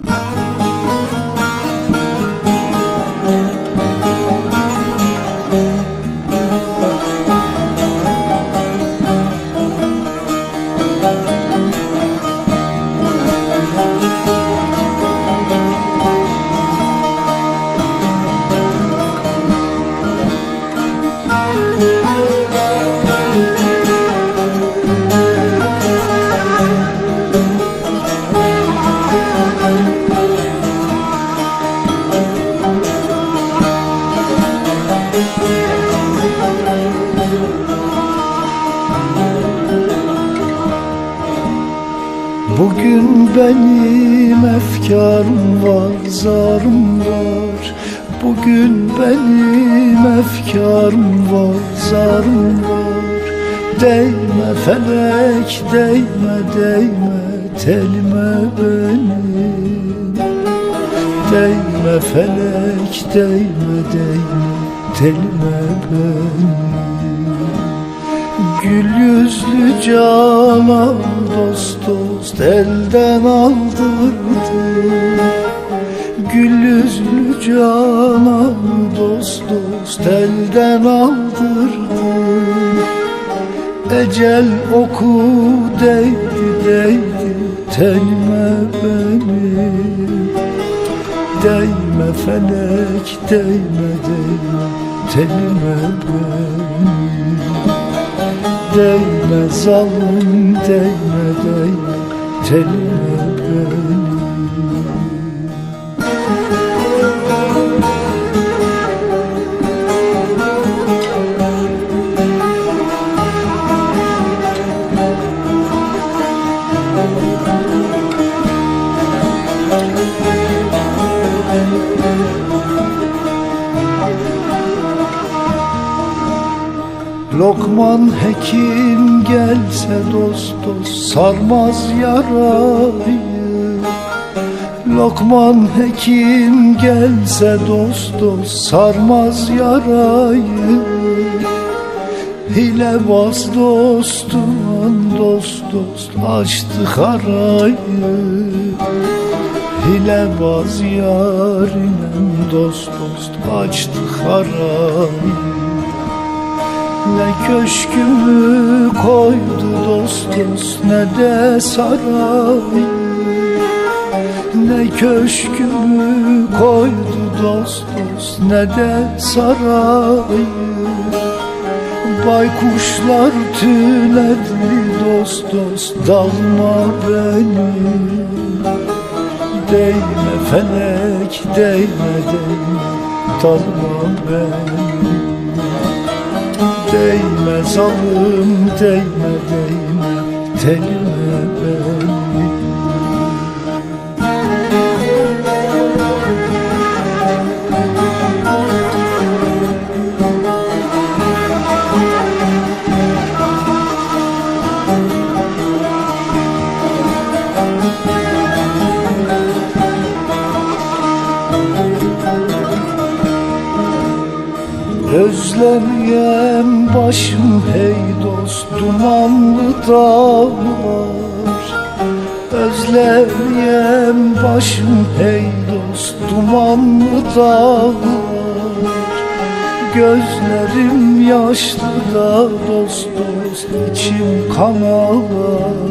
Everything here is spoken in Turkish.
Música Bugün benim efkarım var, zarım var. Bugün benim efkarım var, zarım var. Değme felek, değme, değme telime benim Değme felek, değme, değme telime benim Gül yüzlü canan dost dost elden aldırdı. Gül yüzlü canan dost dost elden aldırdı. Ecel oku değdi değdi tenime benim Değme felek değme değme tenime benim Değme zalim değme değme. Telime Lokman hekim gelse dost dost sarmaz yarayı. Lokman hekim gelse dost dost sarmaz yarayı. Hilebaz dostum dost dost açtı harayı Hilebaz yarinem dost dost açtı harayı ne köşkümü koydu dost dost ne de saray. Ne köşkümü koydu dost dost ne de saray. Baykuşlar tünedi dost dost dalma beni. Değme felek değme değme dalma beni Değme zalim değme değme. Telime Özlemeyem başım hey dost dumanlı dağlar. Özlemeyem başım hey dost dumanlı dağlar. Gözlerim yaşlı da dost dost içim kan ağlar